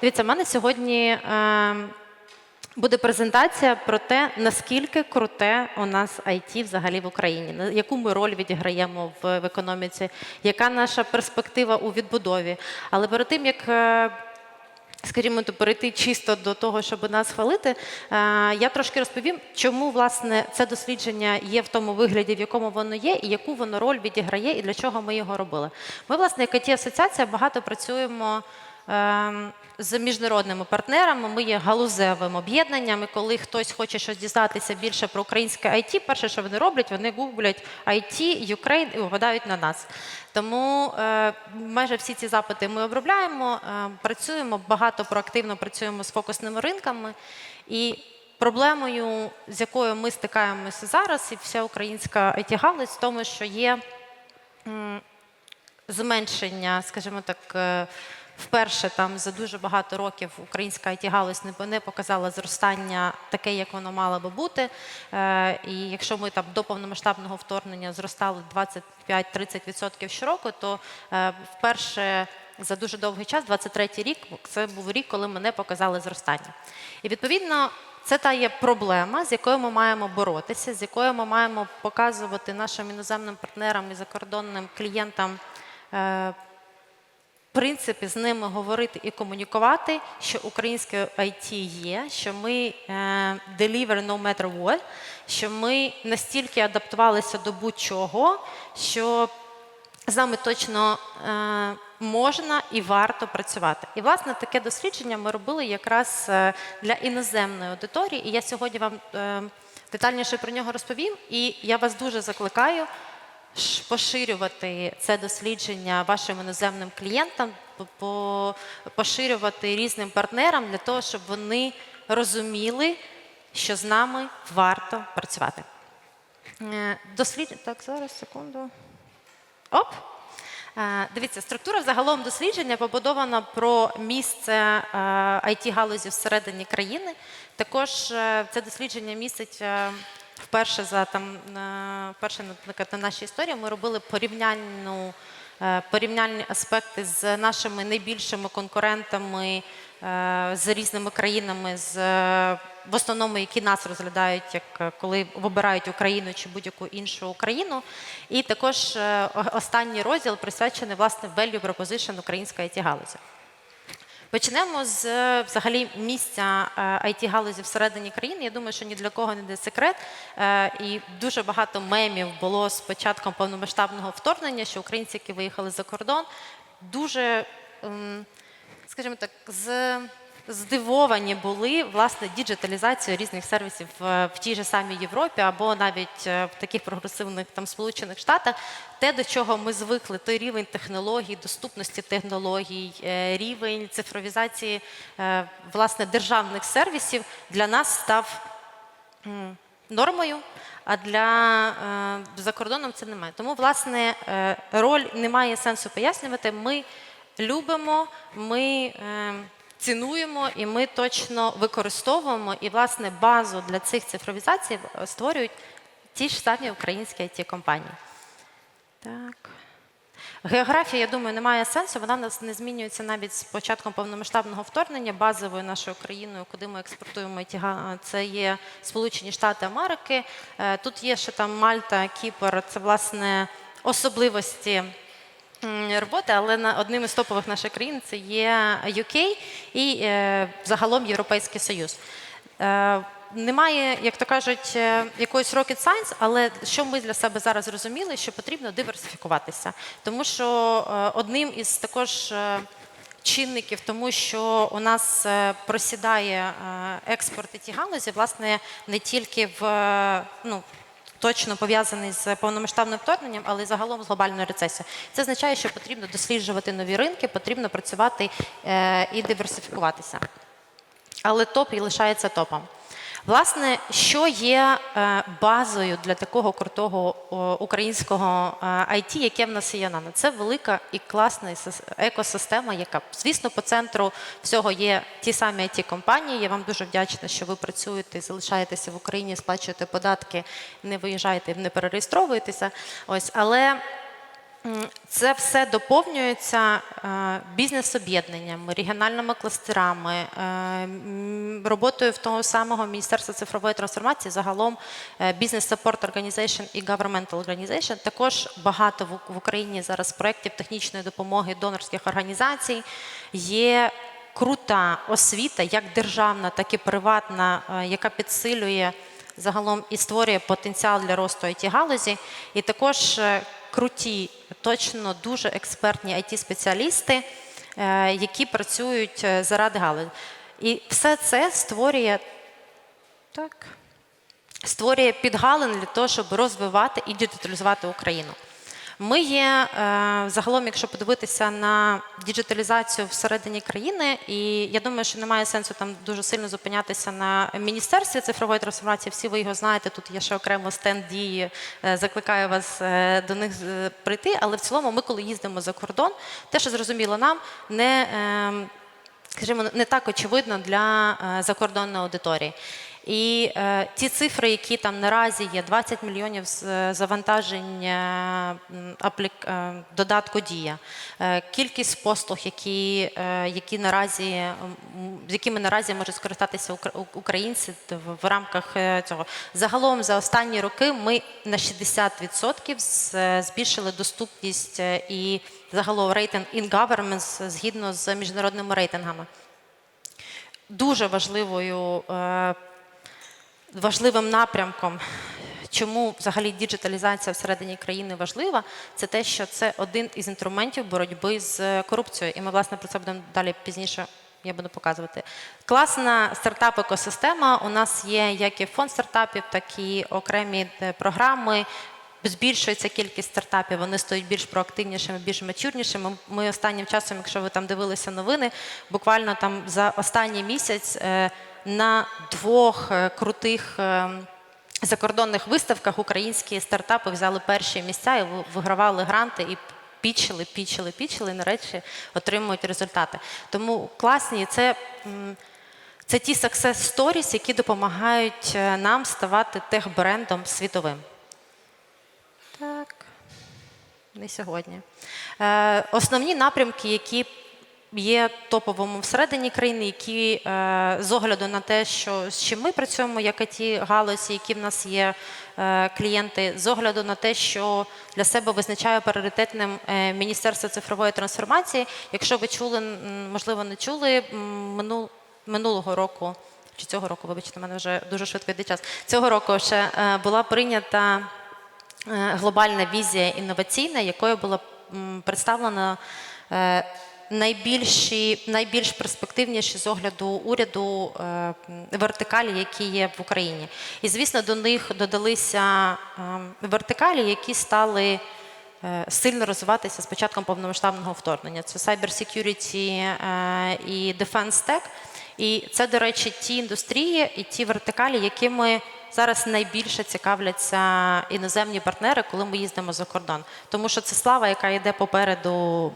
Дивіться, в мене сьогодні е, буде презентація про те, наскільки круте у нас IT взагалі в Україні, на яку ми роль відіграємо в, економіці, яка наша перспектива у відбудові. Але перед тим як е, Скажімо, то перейти чисто до того, щоб нас хвалити, е, я трошки розповім, чому власне це дослідження є в тому вигляді, в якому воно є, і яку воно роль відіграє, і для чого ми його робили. Ми, власне, як it асоціація багато працюємо ем, з міжнародними партнерами. Ми є галузевим об'єднанням. І коли хтось хоче щось дізнатися більше про українське IT, перше, що вони роблять, вони гуглять IT, Ukraine і випадають на нас. Тому е, майже всі ці запити ми обробляємо, е, працюємо багато проактивно працюємо з фокусними ринками. І проблемою, з якою ми стикаємося зараз, і вся українська it галузь в тому, що є зменшення, скажімо так. е, Вперше там за дуже багато років українська it галузь не, показала зростання таке, як воно мало би бути. Е, і якщо ми там до повномасштабного вторгнення зростали 25-30% щороку, то е, вперше за дуже довгий час, 23-й рік, це був рік, коли ми не показали зростання. І відповідно. Це та є проблема, з якою ми маємо боротися, з якою ми маємо показувати нашим іноземним партнерам і закордонним клієнтам е, принципі з ними говорити і комунікувати, що українське IT є, що ми е, deliver no matter what, що ми настільки адаптувалися до будь-чого, що з нами точно е, можна і варто працювати. І власне таке дослідження ми робили якраз е, для іноземної аудиторії. І я сьогодні вам детальніше про нього розповім. І я вас дуже закликаю поширювати це дослідження вашим іноземним клієнтам, по- по- поширювати різним партнерам для того, щоб вони розуміли, що з нами варто працювати. Е, Дослід... Так, зараз, секунду. Оп. Е, Дивіться, структура загалом дослідження побудована про місце it галузі всередині країни. Також е, це дослідження містить е, вперше за там е, вперше, наприклад, на нашій історії. Ми робили порівняльну. е, Порівняльні аспекти з нашими найбільшими конкурентами е, з різними країнами, з е, в основному, які нас розглядають, як коли вибирають Україну чи будь-яку іншу країну. І також останній розділ присвячений власне value proposition української it галузі. Почнемо з е, взагалі місця it галузі всередині країни. Я думаю, що ні для кого не де секрет. Е, І дуже багато мемів було з початком повномасштабного вторгнення, що українці, які виїхали за кордон, дуже, скажімо так, з. Здивовані були власне діджиталізацією різних сервісів в тій же самій Європі або навіть е, в таких прогресивних там Сполучених Штатах, те, до чого ми звикли, той рівень технологій, доступності технологій, е, рівень цифровізації е, власне державних сервісів для нас став нормою. А для за кордоном це немає. Тому, власне, роль немає сенсу пояснювати. Ми любимо, ми е, цінуємо і ми точно використовуємо. І, власне, базу для цих цифровізацій створюють ті ж самі українські it компанії. Так. Географія, я думаю, не має сенсу. Вона нас не змінюється навіть з початком повномасштабного вторгнення. Базовою нашою країною, куди ми експортуємо це є Сполучені Штати Америки. Е, Тут є ще там Мальта, Кіпр. Це власне особливості роботи, але на одним із топових наших країн це є UK і е, загалом Європейський Союз. Е, Немає, як то кажуть, е, якоїсь rocket science, але що ми для себе зараз зрозуміли, що потрібно диверсифікуватися. Тому що одним із також чинників, тому що у нас просідає експорт і ті галузі, власне, не тільки в ну, точно пов'язаний з повномасштабним вторгненням, але й загалом з глобальною рецесією. Це означає, що потрібно досліджувати нові ринки, потрібно працювати е, і диверсифікуватися але топ і лишається топом. Власне, що є е, базою для такого крутого українського е, IT, яке в нас є нано? Це велика і класна екосистема, яка, звісно, по центру всього є ті самі it компанії. Я вам дуже вдячна, що ви працюєте, залишаєтеся в Україні, сплачуєте податки, не виїжджаєте, не перереєстровуєтеся. Ось, але Це все доповнюється е, бізнес-об'єднаннями, регіональними кластерами, е, роботою в того самого Міністерства цифрової трансформації, загалом е, Business Support Organization і Governmental Organization. Також багато в- Україні зараз проєктів технічної допомоги донорських організацій. Є крута освіта, як державна, так і приватна, яка підсилює загалом і створює потенціал для росту it галузі і також круті, точно дуже експертні it спеціалісти е, які працюють е, заради галузі. І все це створює так, створює підгалин для того, щоб розвивати і діджиталізувати Україну. Ми є е, загалом, якщо подивитися на діджиталізацію всередині країни, і я думаю, що немає сенсу там дуже сильно зупинятися на міністерстві цифрової трансформації. Всі ви його знаєте. Тут є ще окремо стенд дії. Е, Закликаю вас е, до них прийти. Але в цілому, ми, коли їздимо за кордон, те, що зрозуміло нам, не ем, скажімо, не так очевидно для закордонної аудиторії. І е, ті цифри, які там наразі є, 20 мільйонів е, завантажень аплік, е, додатку Дія, е, кількість послуг, які, е, які наразі, з якими наразі можуть скористатися укра- українці в, рамках е, цього. Загалом за останні роки ми на 60% з- е, збільшили доступність і загалом рейтинг in governments згідно з міжнародними рейтингами. Дуже важливою, важливим напрямком, чому взагалі діджиталізація всередині країни важлива, це те, що це один із інструментів боротьби з корупцією. І ми, власне, про це будемо далі пізніше. Я буду показувати. Класна стартап-екосистема. У нас є як і фонд стартапів, так і окремі е, програми. Збільшується кількість стартапів, вони стають більш проактивнішими, більш матюрнішими. Ми останнім часом, якщо ви там дивилися новини, буквально там за останній місяць е, на двох е, крутих е, закордонних виставках українські стартапи взяли перші місця і вигравали гранти і пічили, пічили, пічили, і нарешті отримують результати. Тому класні це. Це ті success stories, які допомагають е, нам ставати техбрендом світовим. Так, не сьогодні. Основні напрямки, які є топовими всередині країни, які е, з огляду на те, що з чим ми працюємо, як ті галузі, які в нас є е, клієнти, з огляду на те, що для себе визначає пріоритетним е, Міністерство цифрової трансформації. Якщо ви чули, можливо, не чули минулого року. Чи цього року, вибачте, мене вже дуже швидко йде час. Цього року ще була прийнята глобальна візія інноваційна, якою представлено е, найбільші, найбільш перспективніші з огляду уряду е, вертикалі, які є в Україні. І, звісно, до них додалися е, вертикалі, які стали е, сильно розвиватися з початком повномасштабного вторгнення. Це cyber security і defense tech. І це, до речі, ті індустрії і ті вертикалі, якими зараз найбільше цікавляться іноземні партнери, коли ми їздимо за кордон. Тому що це слава, яка йде попереду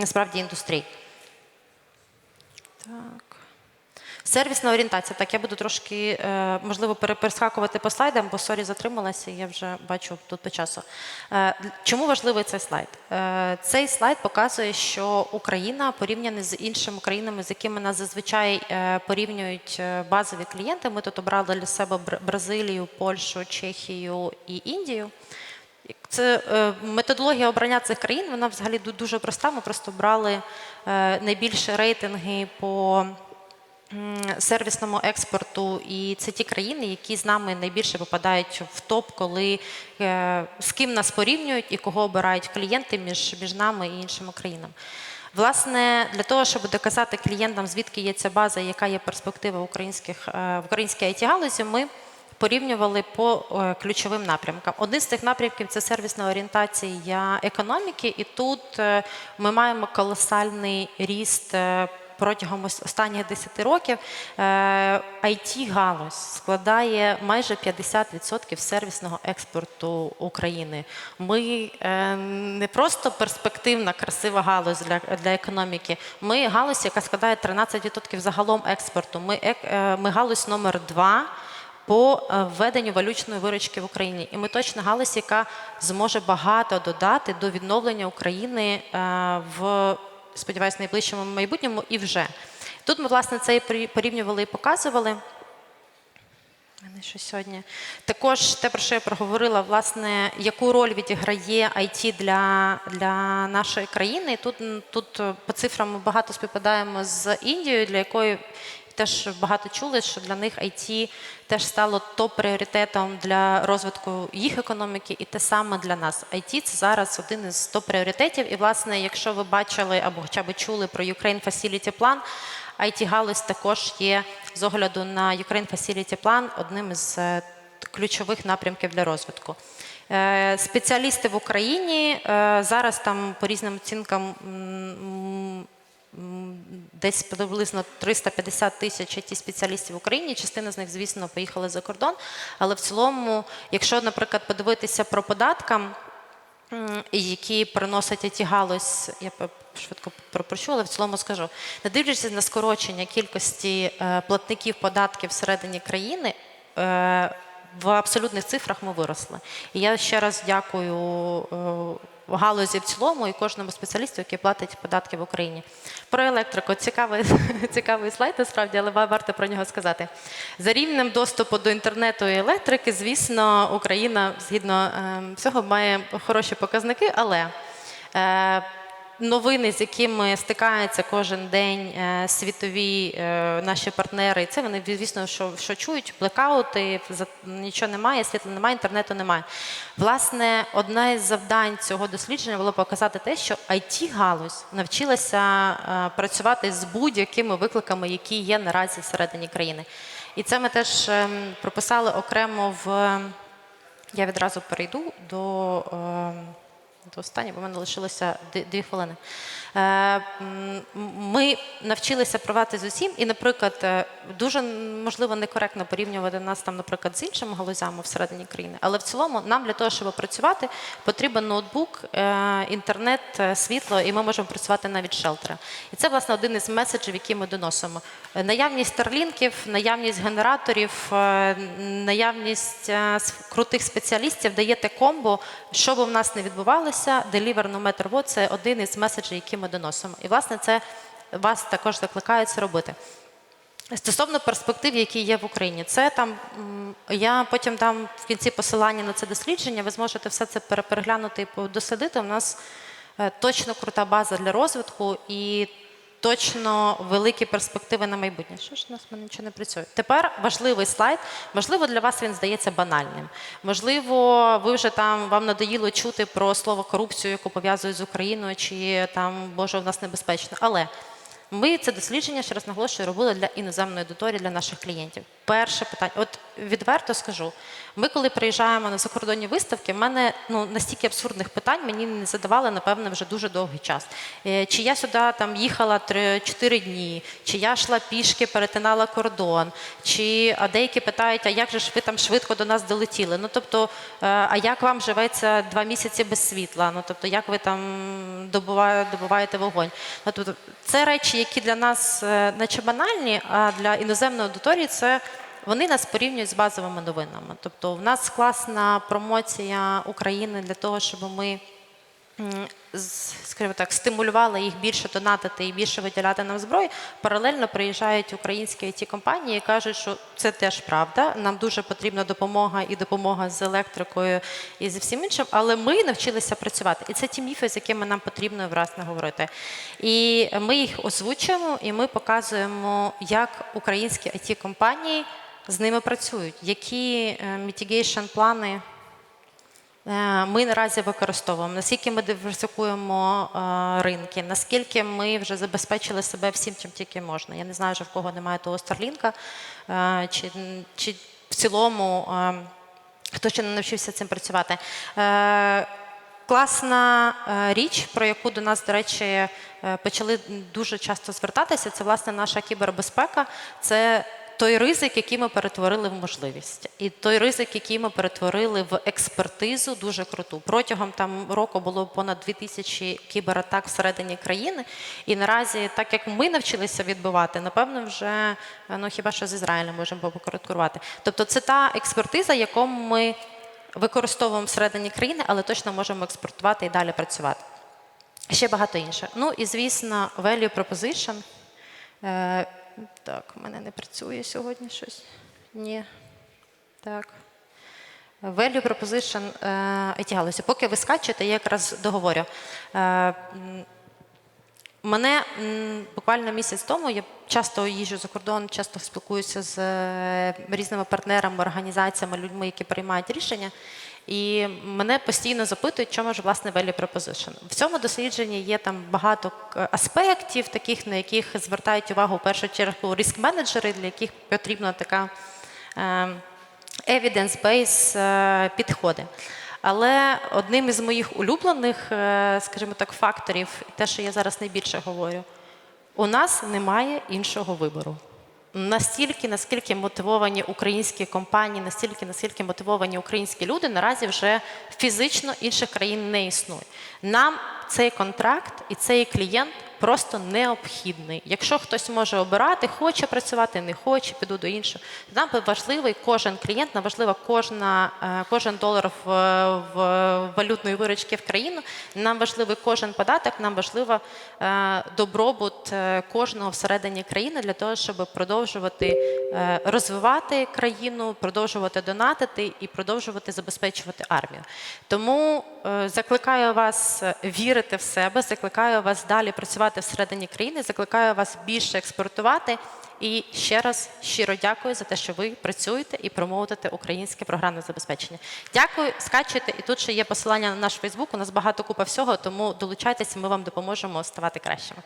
насправді індустрій. Так. Сервісна орієнтація. Так, я буду трошки, е, можливо, перескакувати по слайдам, бо сорі затрималася, я вже бачу тут по часу. Е, Чому важливий цей слайд? Е, Цей слайд показує, що Україна порівняна з іншими країнами, з якими нас зазвичай порівнюють базові клієнти. Ми тут обрали для себе Бразилію, Польщу, Чехію і Індію. Це е, методологія обрання цих країн, вона взагалі дуже проста. Ми просто брали е, найбільші рейтинги по сервісному експорту, і це ті країни, які з нами найбільше попадають в топ, коли е, з ким нас порівнюють і кого обирають клієнти між, між нами і іншими країнами. Власне, для того, щоб доказати клієнтам, звідки є ця база, яка є перспектива українських в українській it галузі ми порівнювали по е, ключовим напрямкам. Один з цих напрямків це сервісна орієнтація економіки, і тут е, ми маємо колосальний ріст. е, Протягом ос- останніх 10 років it галузь складає майже 50% сервісного експорту України. Ми не просто перспективна, красива галузь для, для економіки. Ми галузь, яка складає 13% загалом експорту. Ми, ми галузь номер два по е, введенню валючної виручки в Україні. І ми точно галузь, яка зможе багато додати до відновлення України е, в сподіваюся, найближчому майбутньому і вже. Тут ми, власне, це і порівнювали і показували. Що сьогодні. Також те, про що я проговорила, власне, яку роль відіграє IT для, для нашої країни. Тут, тут е, по цифрам ми багато співпадаємо з Індією, для якої теж багато чули, що для них IT теж стало топ-пріоритетом для розвитку їх економіки, і те саме для нас. IT – це зараз один із топ-пріоритетів. І, власне, якщо ви бачили або хоча б чули про Ukraine Facility Plan, IT-галузь також є з огляду на Ukraine Facility Plan одним із е, ключових напрямків для розвитку. Е, Спеціалісти в Україні е, зараз там по різним оцінкам десь приблизно 350 тисяч it спеціалістів в Україні. Частина з них, звісно, поїхали за кордон. Але в цілому, якщо, наприклад, подивитися про податкам, які приносять ті галузь, я швидко пропрочу, але в цілому скажу. Не дивлячись на скорочення кількості е, платників податків всередині країни, е, в абсолютних цифрах ми виросли. І я ще раз дякую е, галузі в цілому і кожному спеціалісту, який платить податки в Україні. Про електрику цікавий, цікавий слайд, насправді, але варто про нього сказати. За рівнем доступу до інтернету і електрики, звісно, Україна згідно е, всього має хороші показники, але е, новини, з якими стикаються кожен день е, світові е, наші партнери, і це вони, звісно, що, що чують, блекаути, нічого немає, світла немає, інтернету немає. Власне, одне із завдань цього дослідження було показати те, що IT-галузь навчилася е, працювати з будь-якими викликами, які є наразі всередині країни. І це ми теж ем, прописали окремо в. Я відразу перейду до, е, до останнього, бо в мене лишилося дві, хвилини. Е, Ми навчилися працювати з усім, і, наприклад, е, дуже можливо некоректно порівнювати нас там, наприклад, з іншими галузями всередині країни, але в цілому нам для того, щоб працювати, потрібен ноутбук, е, інтернет, світло, і ми можемо працювати навіть шелтера. І це власне один із меседжів, які ми доносимо. Наявність старлінків, наявність генераторів, наявність крутих спеціалістів дає те комбо, що би в нас не відбувалося, deliver no matter це один із меседжів, які ми доносимо. І власне це вас також закликають це робити. Стосовно перспектив, які є в Україні, це там я потім дам в кінці посилання на це дослідження. Ви зможете все це пере- переглянути і дослідити. У нас е, точно крута база для розвитку і точно великі перспективи на майбутнє. Що ж у нас в мене нічого не працює? Тепер важливий слайд. Можливо, для вас він здається банальним. Можливо, ви вже там вам надоїло чути про слово корупцію, яку пов'язують з Україною, чи там Боже, в нас небезпечно. Але ми це дослідження, ще раз наголошую, робили для іноземної аудиторії, для наших клієнтів. Перше питання, от відверто скажу, ми, коли приїжджаємо на закордонні виставки, в мене ну настільки абсурдних питань мені не задавали, напевно, вже дуже довгий час. Е, Чи я сюди там їхала 3-4 дні, чи я йшла пішки, перетинала кордон, чи а деякі питають, а як же ж ви там швидко до нас долетіли? Ну тобто, е, а як вам живеться два місяці без світла? Ну тобто, як ви там добуваєте, вогонь? Ну, тобто, це речі, які для нас е, наче банальні, а для іноземної аудиторії це вони нас порівнюють з базовими новинами. Тобто, в нас класна промоція України для того, щоб ми скажімо так, стимулювали їх більше донатити і більше виділяти нам зброї. Паралельно приїжджають українські it компанії і кажуть, що це теж правда. Нам дуже потрібна допомога і допомога з електрикою і зі всім іншим, але ми навчилися працювати. І це ті міфи, з якими нам потрібно враз не говорити. І ми їх озвучуємо, і ми показуємо, як українські it компанії з ними працюють, які мітігейшн плани. Е, Ми наразі використовуємо, наскільки ми диверсифікуємо е, ринки, наскільки ми вже забезпечили себе всім, чим тільки можна. Я не знаю, вже в кого немає того Старлінка, е, чи, чи в цілому хто ще не навчився цим працювати. Класна річ, про яку до нас, до речі, почали дуже часто звертатися, це власне наша кібербезпека. Це той ризик, який ми перетворили в можливість, і той ризик, який ми перетворили в експертизу, дуже круту. Протягом там року було понад 2000 кібератак всередині країни. І наразі, так як ми навчилися відбивати, напевно, вже ну хіба що з Ізраїлем можемо покороткувати. Тобто, це та експертиза, яку ми використовуємо всередині країни, але точно можемо експортувати і далі працювати. Ще багато інших. Ну і звісно, value proposition. Так, у мене не працює сьогодні щось. Ні. Так. Value proposition е, IT галузі. Поки ви скачете, я якраз договорю. Е, Мене буквально місяць тому я часто їжджу за кордон, часто спілкуюся з е, різними партнерами, організаціями, людьми, які приймають рішення. І мене постійно запитують, чому ж власне value proposition. В цьому дослідженні є там багато аспектів, таких на яких звертають увагу в першу чергу риск-менеджери, для яких потрібна така е, evidence-based е, підходи. Але одним із моїх улюблених, е, скажімо так, факторів, те, що я зараз найбільше говорю, у нас немає іншого вибору. Настільки, наскільки мотивовані українські компанії, настільки, наскільки мотивовані українські люди, наразі вже фізично інших країн не існує. Нам цей контракт і цей клієнт просто необхідний. Якщо хтось може обирати, хоче працювати, не хоче, піду до іншого. Нам важливий кожен клієнт, нам важлива кожна, е, кожен долар в, в валютної виручки в країну. Нам важливий кожен податок, нам важливо е, добробут е, кожного всередині країни для того, щоб продовжувати розвивати країну, продовжувати донатити і продовжувати забезпечувати армію. Тому закликаю вас вірити в себе, закликаю вас далі працювати всередині країни, закликаю вас більше експортувати. І ще раз щиро дякую за те, що ви працюєте і промовите українське програмне забезпечення. Дякую, скачуйте. І тут ще є посилання на наш Фейсбук. У нас багато купа всього, тому долучайтеся, ми вам допоможемо ставати кращими.